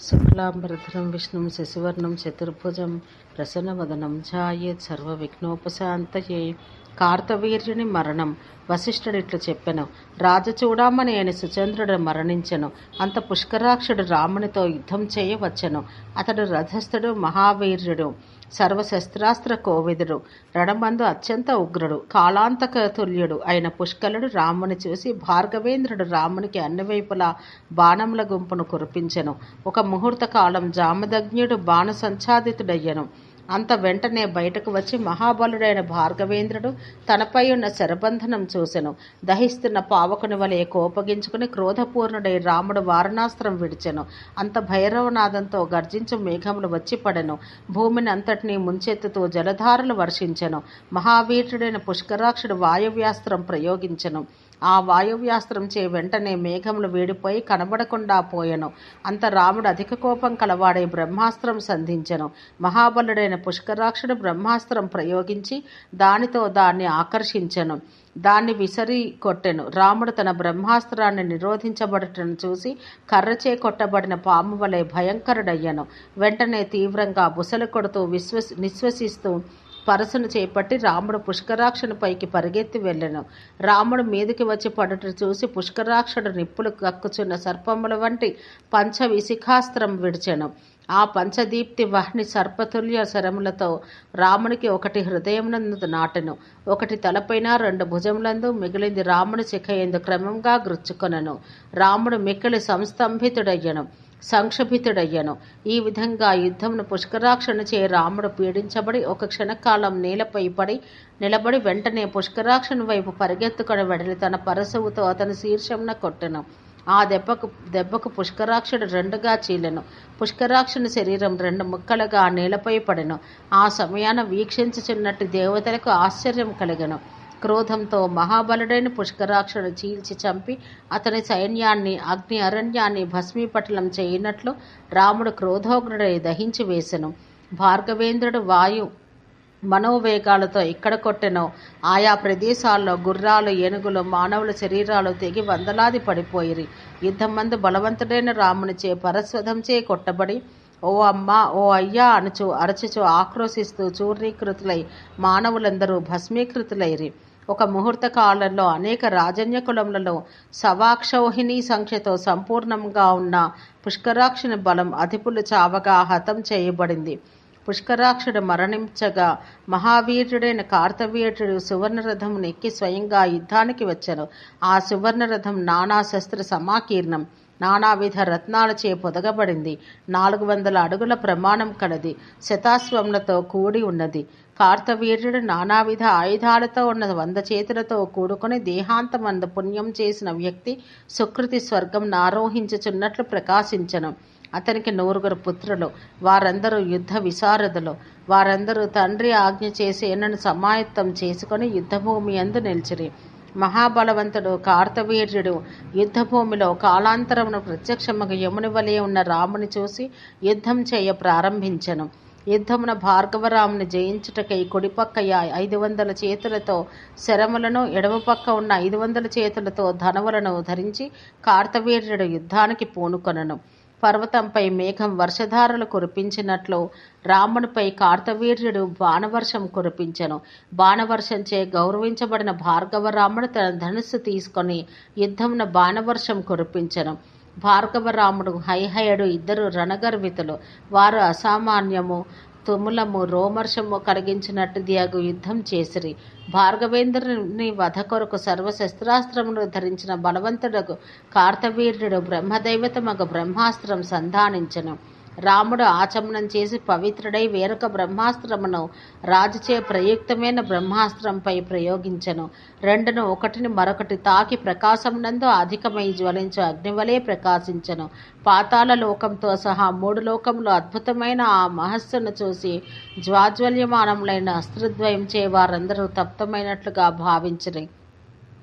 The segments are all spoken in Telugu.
శుక్లాంబరధరం విష్ణుం శశివర్ణం చతుర్భుజం ప్రసన్నవదనం ఝాయేత్ సర్వవిఘ్నోపశాంతయే. కార్తవీర్యుని మరణం. వశిష్ఠుడిట్లు చెప్పెను రాజచూడామణి అని సుచంద్రుడు మరణించెను అంత పుష్కరాక్షుడు రామునితో యుద్ధం చేయవచ్చెను. అతడు రథస్థుడు మహావీర్యుడు సర్వశస్త్రాస్త్ర కోవిదుడు రణమందు అత్యంత ఉగ్రుడు కాలాంతక తుల్యుడు అయిన పుష్కలుడు రాముని చూసి భార్గవేంద్రుడు రామునికి అన్ని వైపులా బాణముల గుంపును కురిపించెను. ఒక ముహూర్త కాలం జామదగ్నుడు బాణసంఛాదితుడయ్యను. అంత వెంటనే బయటకు వచ్చి మహాబలుడైన భార్గవేంద్రుడు తనపై ఉన్న శరబంధనం చూసెను. దహిస్తున్న పావకుని వలె కోపగించుకుని క్రోధపూర్ణుడై రాముడు వారణాస్త్రం విడిచెను. అంత భైరవనాదంతో గర్జించు మేఘములు వచ్చి పడెను. భూమిని అంతటినీ ముంచెత్తుతూ జలధారలు వర్షించెను. మహావీరుడైన పుష్కరాక్షుడు వాయువ్యాస్త్రం ప్రయోగించెను. ఆ వాయువ్యాస్త్రం చే వెంటనే మేఘములు వేడిపోయి కనబడకుండా పోయెను. అంత రాముడు అధిక కోపం కలవాడై బ్రహ్మాస్త్రం సంధించెను. మహాబలుడైన పుష్కరాక్షుడు బ్రహ్మాస్త్రం ప్రయోగించి దానితో దాన్ని ఆకర్షించెను. దాన్ని విసరి కొట్టెను. రాముడు తన బ్రహ్మాస్త్రాన్ని నిరోధించబడటను చూసి కర్రచే కొట్టబడిన పాము వలె భయంకరుడయ్యను. వెంటనే తీవ్రంగా బుసలు కొడుతూ విశ్వసి నిశ్వసిస్తూ పరసును చేపట్టి రాముడు పుష్కరాక్షను పైకి పరిగెత్తి వెళ్ళెను. రాముడు మీదికి వచ్చి పడుట చూసి పుష్కరాక్షుడు నిప్పులు కక్కుచున్న సర్పముల వంటి పంచ విశిఖాస్త్రం విడిచెను. ఆ పంచదీప్తి వహ్ని సర్పతుల్య శరములతో రామునికి ఒకటి హృదయమునందు నాటెను. ఒకటి తలపైన రెండు భుజములందు మిగిలింది రాముని శిఖయందు క్రమంగా గృచ్చుకొనను. రాముడు మిక్కిలి సంస్తంభితుడయ్యను. సంక్షభితుడయ్యను ఈ విధంగా యుద్ధమును పుష్కరాక్షణ చే రాముడు పీడించబడి ఒక క్షణకాలం నేలపై పడి నిలబడి వెంటనే పుష్కరాక్షణ వైపు పరిగెత్తుకొని వెడలి తన పరశువుతో అతని శీర్షంన కొట్టెను. ఆ దెబ్బకు దెబ్బకు పుష్కరాక్షుడు రెండుగా చీలెను. పుష్కరాక్షుని శరీరం రెండు ముక్కలుగా నేలపై పడెను. ఆ సమయాన వీక్షించుచున్నట్టు దేవతలకు ఆశ్చర్యం కలిగెను. క్రోధంతో మహాబలుడైన పుష్కరాక్షుడు చీల్చి చంపి అతని సైన్యాన్ని అగ్ని అరణ్యాన్ని భస్మీపటలం చేయనట్లు రాముడు క్రోధోగ్రుడై దహించి వేసెను. భార్గవేంద్రుడు వాయు మనోవేగాలతో ఇక్కడ కొట్టెనో. ఆయా ప్రదేశాల్లో గుర్రాలు ఏనుగులు మానవుల శరీరాలు తెగి వందలాది పడిపోయిరి. యుద్ధమందు బలవంతుడైన రామునిచే పరస్వధంచే కొట్టబడి ఓ అమ్మ ఓ అయ్యా అనుచు అరచుచు ఆక్రోశిస్తూ చూర్ణీకృతులై మానవులందరూ భస్మీకృతులైరి. ఒక ముహూర్త కాలంలో అనేక రాజన్య కులములలో సవాక్షౌహిణి సంఖ్యతో సంపూర్ణంగా ఉన్న పుష్కరాక్షుని బలం అధిపులు చావగా హతం చేయబడింది. పుష్కరాక్షుడు మరణించగా మహావీరుడైన కార్తవీర్యుడు సువర్ణరథం ఎక్కి స్వయంగా యుద్ధానికి వచ్చాను ఆ సువర్ణరథం నానా శస్త్ర సమాకీర్ణం. నానావిధ రత్నాలచే పొదగబడింది. నాలుగు వందల అడుగుల ప్రమాణం కలది. శతాశ్వములతో కూడి ఉన్నది. కార్తవీర్యుడు నానావిధ ఆయుధాలతో ఉన్న వంద చేతులతో కూడుకొని దేహాంతమంద పుణ్యం చేసిన వ్యక్తి సుకృతి స్వర్గం నారోహించుచున్నట్లు ప్రకాశించను. అతనికి నూరుగురు పుత్రులు. వారందరూ యుద్ధ విశారదులు. వారందరూ తండ్రి ఆజ్ఞ చేసి ఎన్నను సమాయత్తం చేసుకొని యుద్ధభూమి అందు నిలిచిరి. మహాబలవంతుడు కార్తవీర్యుడు యుద్ధభూమిలో కాలాంతరమును ప్రత్యక్షముగా యముని వలె ఉన్న రాముని చూసి యుద్ధం చేయ ప్రారంభించెను. యుద్ధమున భార్గవరాముని జయించుటకై కుడిపక్క ఐదు వందల చేతులతో శరములను ఎడమపక్క ఉన్న ఐదు వందల చేతులతో ధనవులను ధరించి కార్తవీర్యుడు యుద్ధానికి పూనుకొనను. పర్వతంపై మేఘం వర్షధారలు కురిపించినట్లు రామునిపై కార్తవీర్యుడు బాణవర్షం కురిపించెను. బాణవర్షంచే గౌరవించబడిన భార్గవరాముడు తన ధనుస్సు తీసుకొని యుద్ధమున బాణవర్షం కురిపించెను. భార్గవరాముడు హైహయుడు ఇద్దరు రణగర్వితులు. వారు అసామాన్యము తుములము రోమర్షము కలిగించినట్టు దియగు యుద్ధం చేసిరి. భార్గవేంద్రుని వధ కొరకు సర్వశస్త్రాస్త్రమును ధరించిన బలవంతుడకు కార్తవీర్యుడు బ్రహ్మదైవతమగు బ్రహ్మాస్త్రం సంధానించను. రాముడు ఆచమనం చేసి పవిత్రుడై వేరొక బ్రహ్మాస్త్రమును రాజుచే ప్రయుక్తమైన బ్రహ్మాస్త్రంపై ప్రయోగించను. రెండును ఒకటిని మరొకటి తాకి ప్రకాశమునందు అధికమై జ్వలించు అగ్నివలే ప్రకాశించను. పాతాల లోకంతో సహా మూడు లోకములు అద్భుతమైన ఆ మహస్సును చూసి జ్వాజ్వల్యమానములైన అస్త్రద్వయం చే వారందరూ తప్తమైనట్లుగా భావించరు.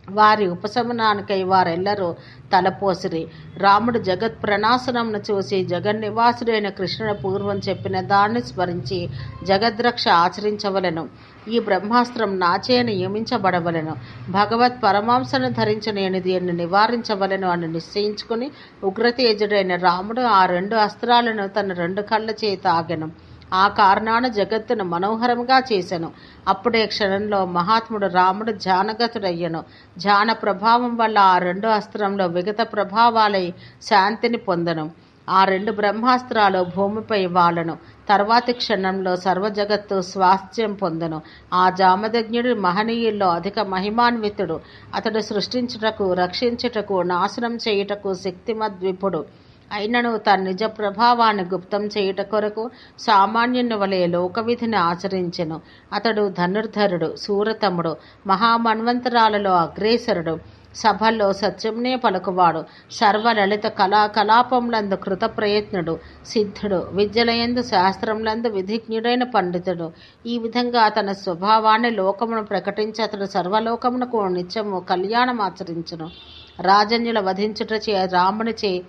వారి ఉపశమనానికై వారెల్లరూ తలపోసిరి రాముడు జగత్ ప్రణాశనంను చూసి జగన్ నివాసుడైన కృష్ణుడు పూర్వం చెప్పిన దాన్ని స్మరించి జగద్రక్ష ఆచరించవలెను. ఈ బ్రహ్మాస్త్రం నాచే నియమించబడవలను. భగవత్ పరమాంసను ధరించి నేను దీన్ని నివారించవలెను అని నిశ్చయించుకుని ఉగ్రతేజుడైన రాముడు ఆ రెండు అస్త్రాలను తన రెండు కళ్ళ చేత ఆగెను. ఆ కారణాన జగత్తును మనోహరంగా చేశాను. అప్పుడే క్షణంలో మహాత్ముడు రాముడు ధ్యానగతుడయ్యను ధ్యాన ప్రభావం వల్ల ఆ రెండు అస్త్రంలో విగత ప్రభావాలై శాంతిని పొందను. ఆ రెండు బ్రహ్మాస్త్రాలు భూమిపై వాలను. తర్వాతి క్షణంలో సర్వజగత్తు స్వాస్థ్యం పొందను. ఆ జామదజ్ఞుడు మహనీయుల్లో అధిక మహిమాన్వితుడు. అతడు సృష్టించుటకు రక్షించుటకు నాశనం చేయుటకు శక్తిమద్విపుడు. అయినను తన నిజ ప్రభావాన్ని గుప్తం చేయుట కొరకు సామాన్యుని వలె లోకవిధిని ఆచరించెను. అతడు ధనుర్ధరుడు సూరతముడు మహామన్వంతరాలలో అగ్రేసరుడు సభల్లో సత్యంనే పలుకువాడు సర్వలలిత కళాకలాపములందు కృత ప్రయత్నుడు సిద్ధుడు విద్యలయందు శాస్త్రములందు విధిజ్ఞుడైన పండితుడు. ఈ విధంగా తన స్వభావాన్ని లోకమును ప్రకటించి అతడు సర్వలోకమునకు నిత్యము కళ్యాణం ఆచరించును. రాజన్యుల వధించుటచే రామునిచే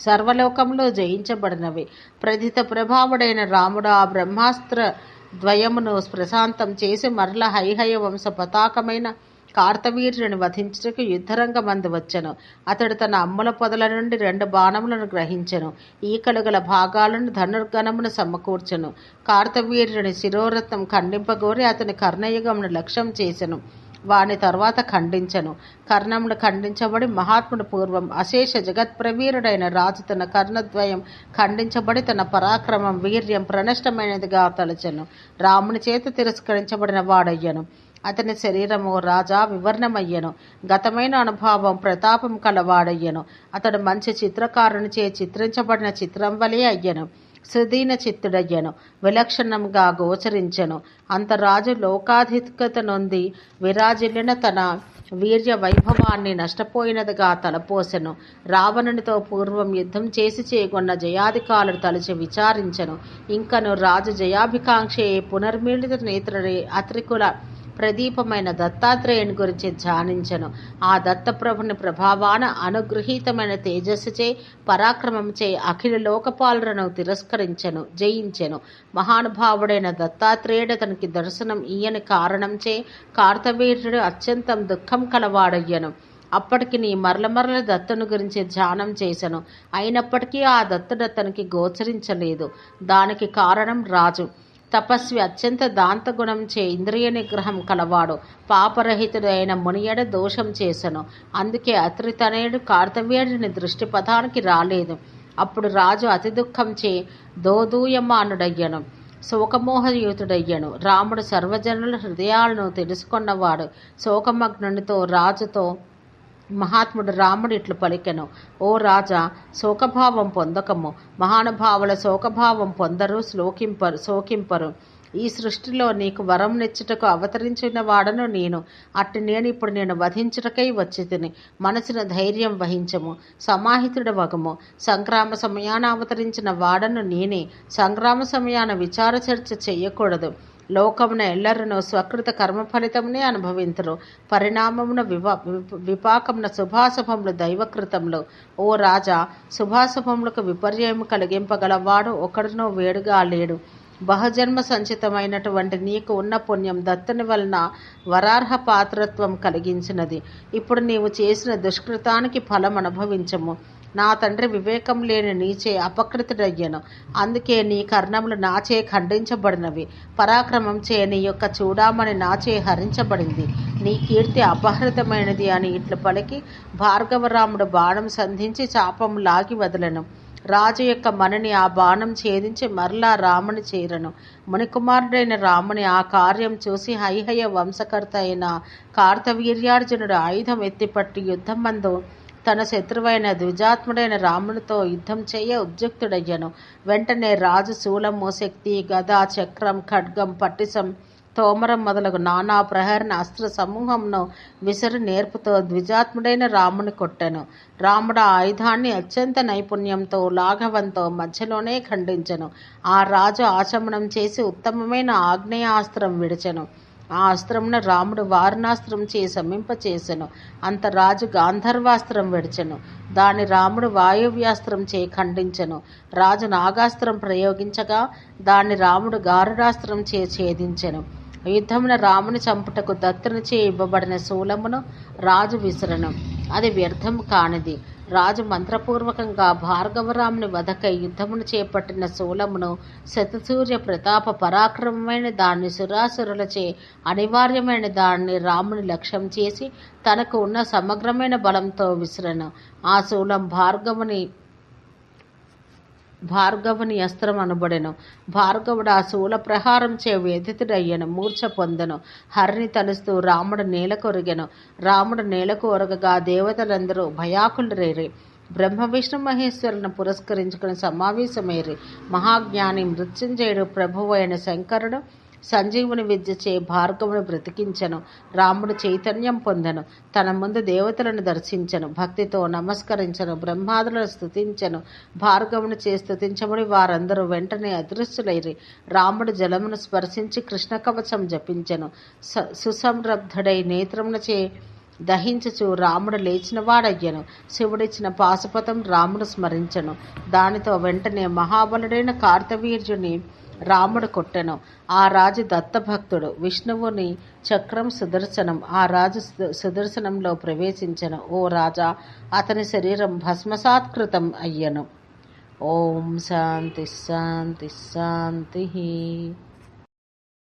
సర్వలోకంలో జయించబడినవి. ప్రథిత ప్రభావుడైన రాముడు ఆ బ్రహ్మాస్త్ర ద్వయమును ప్రశాంతం చేసి మరల హైహయ వంశ పతాకమైన కార్తవీర్యుని వధించుటకు యుద్ధరంగమందు వచ్చెను. అతడు తన అమ్ముల పొదల నుండి రెండు బాణములను గ్రహించెను. ఈకలు గల భాగాలను ధనుర్గణమును సమకూర్చెను. కార్తవీర్యుని శిరోరత్నం ఖండింపగోరి అతని కర్ణయుగమును లక్ష్యం చేసెను. వాని తర్వాత ఖండించను. కర్ణముడు ఖండించబడి మహాత్ముడు పూర్వం అశేష జగత్ప్రవీరుడైన రాజు తన కర్ణద్వయం ఖండించబడి తన పరాక్రమం వీర్యం ప్రనష్టమైనదిగా తలచెను. రాముని చేత తిరస్కరించబడిన వాడయ్యను. అతని శరీరము రాజా వివర్ణమయ్యను. గతమైన అనుభవం ప్రతాపం కలవాడయ్యను అతడు మంచి చిత్రకారునిచే చిత్రించబడిన చిత్రం వలె అయ్యను. సుదీన చిత్తుడయ్యను విలక్షణంగా గోచరించెను. అంత రాజు లోకాధికత నొంది విరాజిల్లిన తన వీర్య వైభవాన్ని నష్టపోయినదిగా తలపోసెను. రావణునితో పూర్వం యుద్ధం చేసి చేకొన్న జయాధికారులు తలచి విచారించెను. ఇంకను రాజు జయాభికాంక్షే పునర్మిళిత నేత్రుడే అత్రికుల ప్రదీపమైన దత్తాత్రేయుని గురించి ధ్యానించను. ఆ దత్తప్రభుని ప్రభావాన అనుగృహీతమైన తేజస్సుచే పరాక్రమంచే అఖిల లోకపాలులను తిరస్కరించెను జయించెను. మహానుభావుడైన దత్తాత్రేయుడు అతనికి దర్శనం ఇయ్యని కారణంచే కార్తవీర్యుడు అత్యంతం దుఃఖం కలవాడయ్యను. అప్పటికి నీ మరల మరల దత్తుని గురించి ధ్యానం చేశాను అయినప్పటికీ ఆ దత్తుడు అతనికి గోచరించలేదు. దానికి కారణం రాజు. తపస్వి అత్యంత దాంత గుణంచే ఇంద్రియ నిగ్రహం కలవాడు. పాపరహితుడైన మునియడ దోషం చేసెను. అందుకే అత్రితనయుడు కార్తవీయుడిని దృష్టి పథానికి రాలేదు. అప్పుడు రాజు అతి దుఃఖంచే దోదూయమానుడయ్యను. శోకమోహయుతుడయ్యను. రాముడు సర్వజనుల హృదయాలను తెలుసుకున్నవాడు. శోకమగ్నునితో రాజుతో మహాత్ముడు రాముడు ఇట్లు పలికెను ఓ రాజా శోకభావం పొందకము. మహానుభావుల శోకభావం పొందరు శ్లోకింపరు శోకింపరు. ఈ సృష్టిలో నీకు వరం నెచ్చుటకు అవతరించిన వాడను నేను. అట్టి నేను ఇప్పుడు నేను వధించుటకై వచ్చి తిని మనసున ధైర్యం వహించము. సమాహితుడ వగము. సంగ్రామ సమయాన అవతరించిన వాడను నేనే. సంగ్రామ సమయాన విచార చర్చ చెయ్యకూడదు లోకమున ఎల్లరను స్వకృత కర్మ ఫలితమునే అనుభవింతురు. పరిణామమున వివా విపాకమున శుభాశుభములు దైవకృతములు. ఓ రాజా శుభాశుభములకు విపర్యము కలిగింపగలవాడు ఒకడునో వేడుగా లేడు. బహజన్మ సంచితమైనటువంటి నీకు ఉన్న పుణ్యం దత్తుని వలన వరార్హ పాత్రత్వం కలిగించినది. ఇప్పుడు నీవు చేసిన దుష్కృతానికి ఫలం అనుభవించము. నా తండ్రి వివేకం లేని నీచే అపకృతుడయ్యను. అందుకే నీ కర్ణములు నాచే ఖండించబడినవి. పరాక్రమం చే నీ యొక్క చూడామణి నాచే హరించబడింది. నీ కీర్తి అపహృతమైనది అని ఇట్లు పలికి భార్గవరాముడు బాణం సంధించి చాపం లాగి వదలను. రాజు యొక్క మనని ఆ బాణం ఛేదించి మరలా రాముని చేరను. మునికుమారుడైన రాముని ఆ కార్యం చూసి హైహయ వంశకర్త అయిన కార్తవీర్యార్జునుడు ఆయుధం ఎత్తిపట్టి యుద్ధం మందు తన శత్రువైన ద్విజాత్ముడైన రామునితో యుద్ధం చేయ ఉద్యుక్తుడయ్యను. వెంటనే రాజు శూలము శక్తి గద చక్రం ఖడ్గం పట్టిసం తోమరం మొదలగు నానా ప్రహరణ అస్త్ర సమూహంను విసరి నేర్పుతో ద్విజాత్ముడైన రాముని కొట్టెను. రాముడు ఆ ఆయుధాన్ని అత్యంత నైపుణ్యంతో లాఘవంతో మధ్యలోనే ఖండించెను. ఆ రాజు ఆచమనం చేసి ఉత్తమమైన ఆగ్నేయాస్త్రం విడిచెను. ఆ అస్త్రమున రాముడు వారుణాస్త్రం చే శమింపచేసెను అంత రాజు గాంధర్వాస్త్రం విడిచెను. దాని రాముడు వాయువ్యాస్త్రం చే ఖండించెను. రాజు నాగాస్త్రం ప్రయోగించగా దాన్ని రాముడు గారుడాస్త్రం చే ఛేదించెను. యుద్ధమున రాముని చంపుటకు దత్తుని చే ఇవ్వబడిన శూలమును రాజు విసరను. అది వ్యర్థం కానిది. రాజు మంత్రపూర్వకంగా భార్గవరాముని వధకై యుద్ధమును చేపట్టిన శూలమును శతసూర్య ప్రతాప పరాక్రమమైన దాన్ని సురాసురులచే అనివార్యమైన దాన్ని రాముని లక్ష్యం చేసి తనకు ఉన్న సమగ్రమైన బలంతో విసిరను. ఆ శూలం భార్గవుని భార్గవుని అస్త్రం అనబడెను. భార్గవుడు ఆ శూల ప్రహారం చే వేదితుడయ్యను మూర్ఛ పొందెను. హరిని తలుస్తూ రాముడు నేల కొరిగెను రాముడు నేల కొరగగా దేవతలందరూ భయాకులరేరి. బ్రహ్మ విష్ణు మహేశ్వరులను పురస్కరించుకుని సమావేశమేరి. మహాజ్ఞాని మృత్యుంజయుడు ప్రభువు అయిన శంకరుడు సంజీవుని విద్యచే భార్గవుని బ్రతికించను. రాముడు చైతన్యం పొందెను. తన ముందు దేవతలను దర్శించను. భక్తితో నమస్కరించను. బ్రహ్మాదులను స్థుతించను భార్గవుని చే స్థుతించబడి వారందరూ వెంటనే అదృశ్యులైరి. రాముడు జలమును స్పర్శించి కృష్ణ కవచం జపించెను. స సుసంరబ్ధుడై నేత్రమునచే దహించుచు రాముడు లేచినవాడయ్యను. శివుడిచ్చిన పాశుపతం రాముడు స్మరించను. దానితో వెంటనే మహాబలుడైన కార్తవీర్యుని రాముడు కొట్టెను. ఆ రాజు దత్తభక్తుడు. విష్ణువుని చక్రం సుదర్శనం. ఆ రాజు సుదర్శనంలో ప్రవేశించెను. ఓ రాజా అతని శరీరం భస్మసాత్కృతం అయ్యను. ఓం శాంతి శాంతి శాంతి.